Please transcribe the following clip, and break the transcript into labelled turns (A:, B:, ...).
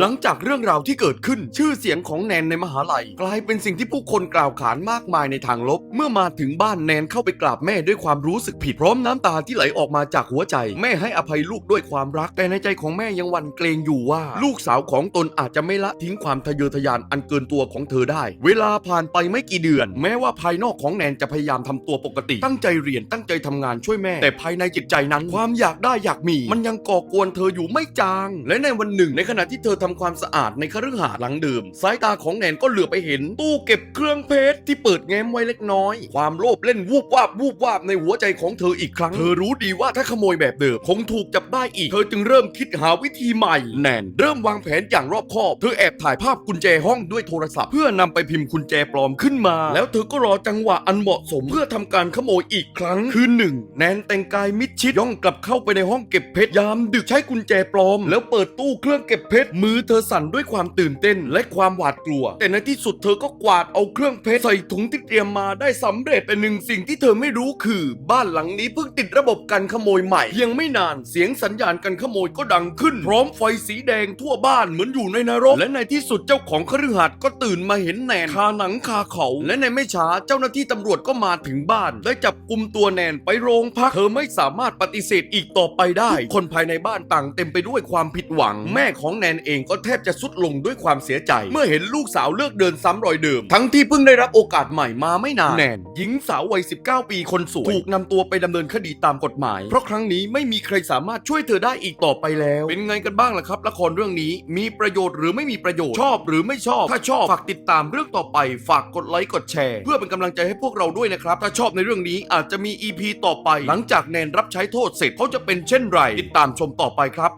A: หลังจากเรื่องราวที่เกิดขึ้นชื่อเสียงของแนนในมหาลัย กลายเป็นสิ่งที่ผู้คนกล่าวขานมากมายในทางลบ เมื่อมาถึงบ้านแนนเข้าไปกราบแม่ด้วยความรู้สึกผิดพร้อมน้ำตาที่ไหลออกมาจากหัวใจ แม่ให้อภัยลูกด้วยความรัก แต่ในใจของแม่ยังหวั่นเกรงอยู่ว่า ลูกสาวของตนอาจจะไม่ละทิ้งความทะเยอทะยานอันเกินตัวของเธอได้ เวลาผ่านไปไม่กี่เดือน แม้ว่าภายนอกของแนนจะพยายามทำตัวปกติ ตั้งใจเรียนตั้งใจทำงานช่วยแม่ แต่ภายในจิตใจนั้นความอยากได้อยากมี มันยังก่อกวนเธออยู่ไม่จาง และในวันหนึ่ง ในขณะที่เธอทำความสะอาดในคฤหาสน์หลังเดิมสายตาของแนนก็เหลือไปเห็นตู้เก็บเครื่องเพชรที่เปิดแง้มไว้เล็กน้อย ความโลภเล่นวูบวาบวูบวาบในหัวใจของเธออีกครั้ง เธอรู้ดีว่าถ้าขโมยแบบเดิมคงถูกจับได้อีก เธอจึงเริ่มคิดหาวิธีใหม่ แนนเริ่มวางแผนอย่างรอบคอบ เธอแอบถ่ายภาพกุญแจห้องด้วยโทรศัพท์ เพื่อนำไปพิมพ์กุญแจปลอมขึ้นมา แล้วเธอก็รอจังหวะอันเหมาะสมเพื่อทำการขโมยอีกครั้ง คือหนึ่งแนนแต่งกายมิดชิดย่องกลับเข้าไปในห้องเก็บเพชรยามดึกใช้กุญแจปลอม แล้วเปิดตู้เครื่องเก็บเพชรมือเธอสั่นด้วยความตื่นเต้นและความหวาดกลัว แต่ในที่สุดเธอก็กวาดเอาเครื่องเพชรใส่ถุงที่เตรียมมาได้สำเร็จแต่หนึ่งสิ่งที่เธอไม่รู้คือ บ้านหลังนี้เพิ่งติดระบบการขโมยใหม่เพียงไม่นานเสียงสัญญาณการขโมยก็ดังขึ้น พร้อมไฟสีแดงทั่วบ้านเหมือนอยู่ในนรก และในที่สุดเจ้าของคฤหาสน์ก็ตื่นมาเห็นแนนคาหนังคาเขา และในไม่ช้าเจ้าหน้าที่ตำรวจก็มาถึงบ้าน ได้จับกุมตัวแนนไปโรงพักเธอไม่สามารถปฏิเสธอีกต่อไปได้ คนภายในบ้านต่างเต็มไปด้วยความผิดหวัง แม่ของแนนเองก็แทบจะสุดลงด้วยความเสียใจ เมื่อเห็นลูกสาวเลือกเดินซ้ำรอยเดิม ทั้งที่เพิ่งได้รับโอกาสใหม่มาไม่นานแนนหญิงสาววัย 19 ปีคนสวยถูกนำตัวไปดำเนินคดีตามกฎหมาย เพราะครั้งนี้ไม่มีใครสามารถช่วยเธอได้อีกต่อไปแล้ว เป็นไงกันบ้างล่ะครับ ละครเรื่องนี้มีประโยชน์หรือไม่มีประโยชน์ชอบหรือไม่ชอบ ถ้าชอบฝากติดตามเรื่องต่อไป ฝากกดไลค์กดแชร์ เพื่อเป็นกำลังใจให้พวกเราด้วยนะครับ ถ้าชอบในเรื่องนี้อาจจะมี EP ต่อไป หลังจากแนนรับใช้โทษเสร็จเขาจะเป็นเช่นไร ติดตามชมต่อไปครับ